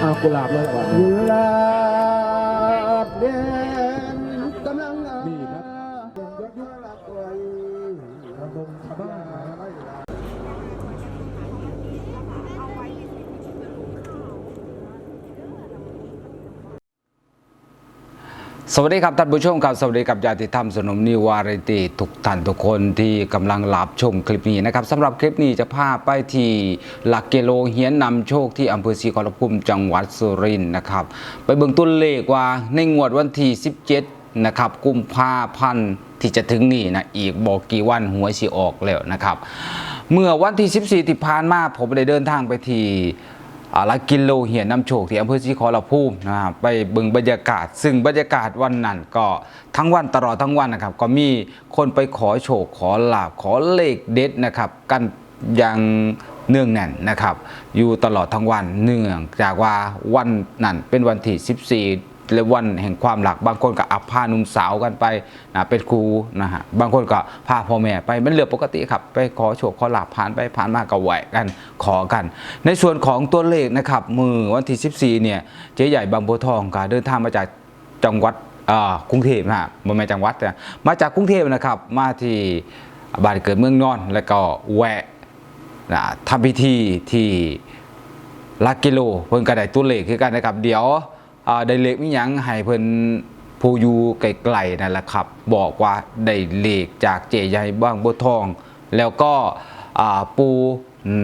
เอากุหลาบเลยก่อนกุหลาบแดงกำลังงาม นี่ครับ ยอดยอดรักไว้ ระดมชาวบ้านนะครับ สวัสดีครับท่านผู้ชมครับสวัสดีกับญาติธรรมสนมนิวารตีทุกท่านทุกคนที่กำลังรับชมคลิปนี้นะครับสำหรับคลิปนี้จะพาไปที่หลักกิโลเฮียนนำโชคที่อำเภอศรีขอรภูมิจังหวัดสุรินทร์นะครับ ไปเบิ่งต้นเลขว่าในงวดวันที่ 17 นะครับ กุมภาพันธ์ที่จะถึงนี่นะอีกบอกกี่วันหวยสิออกแล้วนะครับ เมื่อวันที่ 14 ที่ผ่านมาผมได้เดินทางไปที่ ลักกิโลเหียนน้ำโชคที่อำเภอศรีขอรภูมินะครับไปบึงบรรยากาศ ซึ่งบรรยากาศวันนั้นก็ทั้งวันตลอดทั้งวันนะครับ ก็มีคนไปขอโชคขอลาบขอเลขเด็ดนะครับ กันอย่างเนื่องแน่นนะครับ อยู่ตลอดทั้งวันเนื่องจากว่าวันนั้นเป็นวันที่ 14 และวันแห่งความหลัก บางคนก็อับพาหนุ่มสาวกันไปนะเป็นครูนะฮะบางคนก็พาพ่อแม่ไปมันเรื่องปกติครับ ไปขอโชคขอลาบผ่านไปผ่านมาก็ไหวกันขอกัน ในส่วนของตัวเลขนะครับ มือวันที่ 14 เนี่ยเจ๊ใหญ่บางบัวทองก็เดินทางมาจากจังหวัดอ่ากรุงเทพนะฮะไม่ใช่จังหวัดนะมาจากกรุงเทพนะครับมาที่บ้านเกิดเมืองนอนแล้วก็แวะนะทำพิธีที่ลักกิโลเพิ่นก็ไดตัวเลขคือกันนะครับเดี๋ยว ได้เลขมิหยังให้เพิ่นผู้อยู่ไกลๆนั่นแหละครับ บอกว่าได้เลขจากเจใหญ่บ้างบัวทอง แล้วก็อ่าปู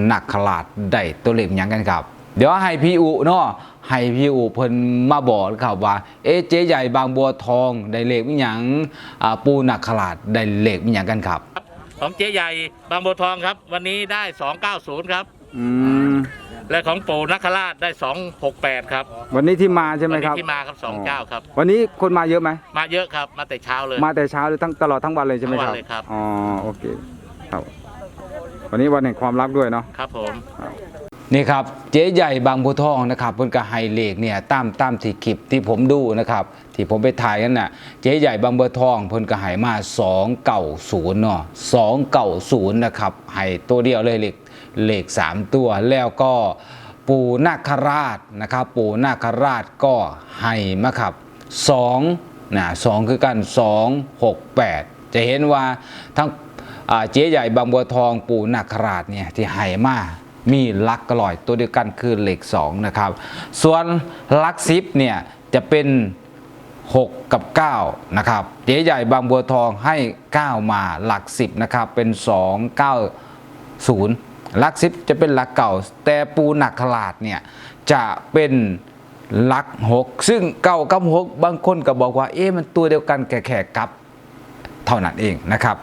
หนักขลาดได้ตัวเลขมิหยังกันครับ เดี๋ยวให้พี่อุเนาะให้พี่อุเพิ่นมาบอกครับว่าเอ๊ะเจ๊ใหญ่บางบัวทองได้เลขมิหยังอ่าปูหนักขลาดได้เลขมิหยังกันครับ ของเจ๊ใหญ่บางบัวทองครับ วันนี้ได้ 290 ครับอืม และของปู่นักคราชได้ 268 ครับวันนี้ที่มาใช่ไหมวันคนี้รับที่มาครับสองเจ้าครับ วันนี้คนมาเยอะไหม มาเยอะครับ มาแต่เช้าเลย มาแต่เช้าหรือทั้งตลอดทั้งวันเลยใช่ไหมทั้งควัรับนเลยครับ อ๋อโอเคครับวันนี้วันแห่งความรักด้วยเนาะ ครับผม นี่ครับเจ๊ใหญ่บางบัวทองนะครับเพิ่นก็ให้เลขเนี่ยตามตามที่คลิปที่ผมดูนะครับที่ผมไปถ่ายกันน่ะเจ๊ใหญ่บางบัวทองเพิ่นก็ให้มา290เนาะ290นะครับให้ตัวเดียวเลยเลข เลข 3 ตัวแล้วก็ปู่นาคราชนะครับ ปู่นาคราชก็ให้มาครับ2นะ2คือกัน 268 จะเห็นว่าทั้งเจ๊ใหญ่บางบัวทองปู่นาคราชเนี่ยที่ให้มามีลักกลอยตัวเดียวกันคือเหล็ก2นะครับ ส่วนลักซิปเนี่ยจะเป็น 6 กับ 9 นะครับเจ๊ใหญ่บางบัวทองให้ 9 มาหลัก 10 นะครับ เป็น 2 9 0 หลักซิปจะเป็นหลักเก่า แต่ปูหนักขลาดเนี่ยจะเป็นหลัก6ซึ่งเก้ากับ6บางคนก็บอกว่าเอ๊ะมันตัวเดียวกันแค่ๆกับเท่านั้นเองนะครับ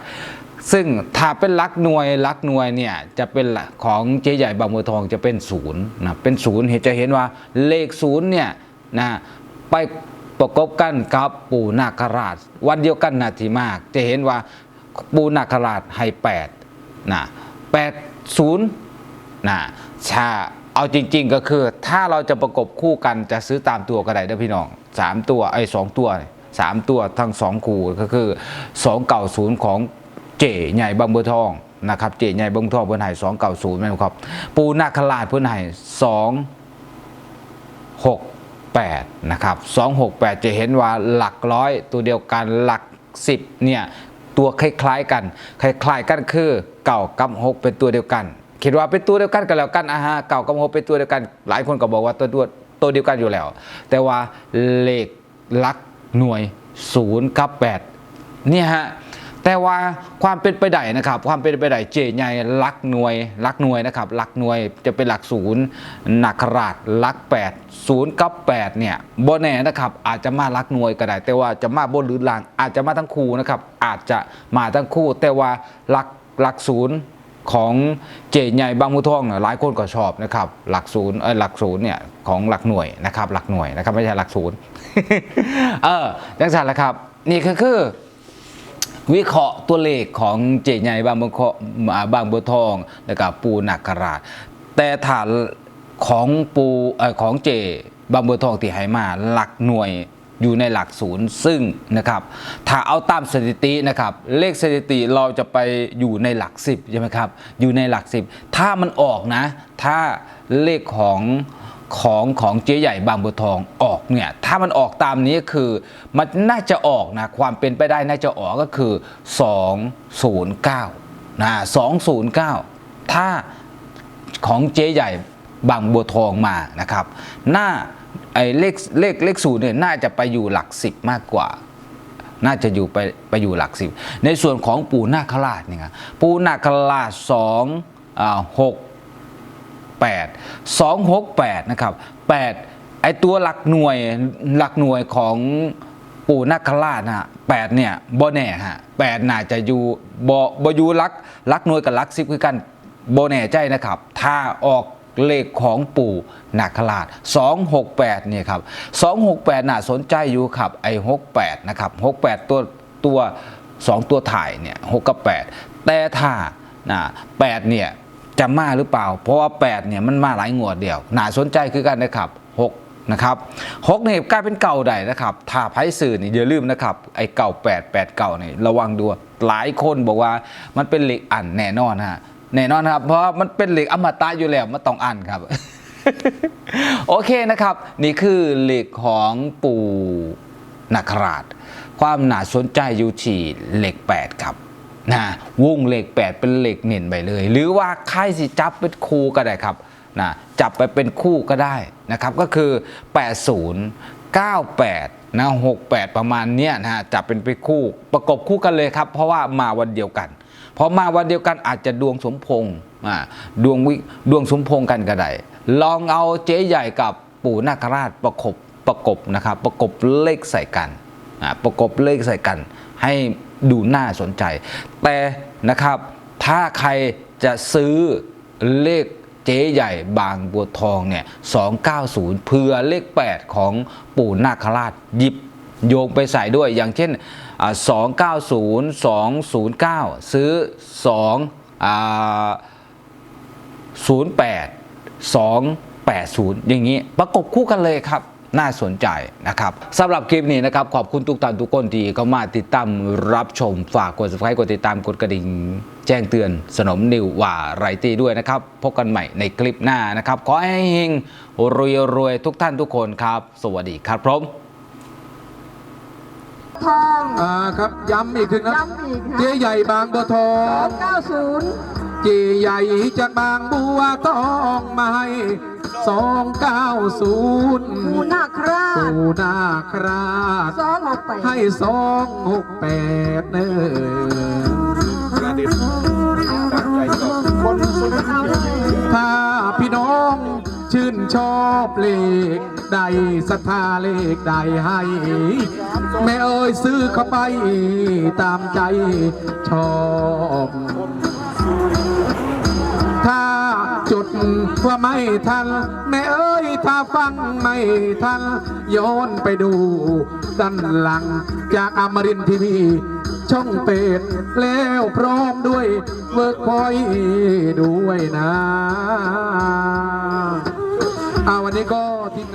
ซึ่งถ้าเป็นลักหน่วยลักหน่วยเนี่ยจะเป็นของเจ๊ใหญ่บางบัวทองจะเป็นศูนย์นะเป็นศูนย์เห็นจะเห็นว่าเลขศูนย์เนี่ยนะไปประกบกันกับปู่นาคราช วันเดียวกันนาทีมาก จะเห็นว่าปู่นาคราชให้แปดนะแปด ศูนย์นะชาเอาจริง ๆ ก็คือ ถ้าเราจะประกบคู่กันจะซื้อตามตัวก็ได้เด้อพี่น้องสามตัวไอ้สองตัวสามตัวทั้งสองคู่ก็คือสองเก่าศูนย์ของเจ๋ใหญ่บางบัวทองนะครับเจ๋ใหญ่บางบัวทองเพื่อนไห้สองเก่าศูนย์นะครับ ปูนาคราชเพื่อนไห้สองหกแปดนะครับสองหกแปดจะเห็นว่าหลักร้อยตัวเดียวกันหลักสิบเนี่ย ตัวคล้ายๆกัน คล้ายๆกันคือเก่ากับหกเป็นตัวเดียวกัน คิดว่าเป็นตัวเดียวกันกันแล้วกันอะฮะเก่ากับหกเป็นตัวเดียวกัน หลายคนก็บอกว่าตัวตัวตัวเดียวกันอยู่แล้ว แต่ว่าเลขหลักหน่วยศูนย์กับแปดเนี่ยฮะ แต่ว่าความเป็นไปได้นะครับ ความเป็นไปได้เจใหญ่ลักหน่วยลักหน่วยนะครับลักหน่วยจะเป็นหลักศูนย์หนักราดลักแปดศูนย์กับแปดเนี่ยโบแน่นะครับอาจจะมาลักหน่วยก็ได้ แต่ว่าจะมาบนหรือล่างอาจจะมาทั้งคู่นะครับอาจจะมาทั้งคู่ แต่ว่าหลักหลักศูนย์ของเจใหญ่บางมุทองหลายคนก็ชอบนะครับหลักศูนย์เออหลักศูนย์เนี่ยของหลักหน่วยนะครับหลักหน่วยนะครับไม่ใช่หลักศูนย์เออจังสันแหละครับ นี่ก็คือ วิเคราะห์ตัวเลขของเจใหญ่บางบัวทองอ่าบางบัวทองแล้วก็ปูนักกราช แต่ฐานของปูอของเจบางบัวทองที่ให้มาหลักหน่วยอยู่ในหลักศูนย์ซึ่งนะครับถ้าเอาตามสถิตินะครับเลขสถิติเราจะไปอยู่ในหลักสิบใช่ไหมครับอยู่ในหลักสิบถ้ามันออกนะ ถ้าเลขของ ของของเจ๊ใหญ่บางบัวทองออกเนี่ยถ้ามันออกตามนี้คือมันน่าจะออกนะความเป็นไปได้น่าจะออกก็คือ 209นะ209 ถ้าของเจ๊ใหญ่บางบัวทองมานะครับหน้าไอ้เลขเลขเลขศูนย์เนี่ยน่าจะไปอยู่หลักสิบมากกว่า น่าจะอยู่ไปไปอยู่หลักสิบในส่วนของปู่นาคราชเนี่ยปู่นาคราชสองอ่าหก 8 268นะครับ8ไอตัวหลักหน่วยหลักหน่วยของปู่นาคราชนะฮะ8เนี่ยบ่แน่ฮะ8น่าจะอยู่บ่บ่อยู่ลักลักหน่วยกับลักสิบคือกันบ่แน่ใจนะครับ ถ้าออกเลขของปู่นาคราช268เนี่ยครับ268 น่าสนใจอยู่ครับไอ68นะครับ68 ตัวตัว 2 ตัวถ่ายเนี่ย6กับ 8 แต่ถ้านะ8เนี่ย จะมาหรือเปล่า เพราะว่า8เนี่ยมันมาหลายงวดเดียวน่าสนใจคือกันนะครับ6นะครับ6เนี่ยกลายเป็นเก่าใดนะครับ ถ้าไพ่สื่อนี่อย่าลืมนะครับไอ้เก่า8 8เก่านี่ระวังดูหลายคนบอกว่ามันเป็นเหล็กอันแน่นอนฮะแน่นอนครับ เพราะมันเป็นเหล็กอมตะอยู่แล้วมันต้องอันครับโอเคนะครับ นี่คือเหล็กของปู่นาคราช ความน่าสนใจอยู่ที่เหล็ก 8 ครับ นะวงเหล็ก 8 เป็นเหล็กเน่นไปเลย หรือว่าใครสิจับเป็นคู่ก็ได้ครับนะจับไปเป็นคู่ก็ได้นะครับก็คือ 80 98นะ68 ประมาณเนี้ยนะจับเป็นไปคู่ประกบคู่กันเลยครับ เพราะว่ามาวันเดียวกันพอมาวันเดียวกันอาจจะดวงสมพงษ์ดวงวิดวงสมพงษ์กันก็ได้ลองเอาเจ๊ใหญ่กับปู่นาคราชประกบประกบนะครับประกบเลขใส่กันประกบเลขใส่กันให้ ดูน่าสนใจ แต่นะครับถ้าใครจะซื้อเลขเจ๊ใหญ่บางบัวทองเนี่ย290 เพื่อเลข 8 ของปู่นาคราชหยิบโยงไปใส่ด้วยอย่างเช่นอ่า290 209 ซื้อ2อ08 280 อย่างนี้ประกบคู่กันเลยครับ น่าสนใจนะครับสำหรับคลิปนี้นะครับ ขอบคุณทุกท่านทุกคนที่เข้ามาติดตามรับชมฝากกด subscribe กดติดตามกดกระดิ่งแจ้งเตือนสนมนิวว่าไรตี้ด้วยนะครับ พบกันใหม่ในคลิปหน้านะครับ ขอให้เฮงรวยรวยๆทุกท่านทุกคนครับ สวัสดีครับผมทองอ่าครับย้ำอีกทีนะย้ำอีกนะเจ๊ใหญ่บางบัวทอง290เจ๊ใหญ่จากบางบัวทองมาให้สองเก้าศูนย์ปูนาคราชปูนาคราชสองหกแปดให้สองหกแปดเนอถ้าพี่น้องชื่นชอบเลขใดศรัทธาเลขใดให้ แม่เอ้ยซื้อเข้าไปตามใจชอบ ถ้าจุดว่าไม่ทัน แม่เอ้ยถ้าฟังไม่ทันย้อนไปดูด้านหลัง จากอมรินทีวี ช่องเป็ดแล้วพร้อมด้วยเวิร์กพอยด้วยนะอาวันนี้ก็ทีม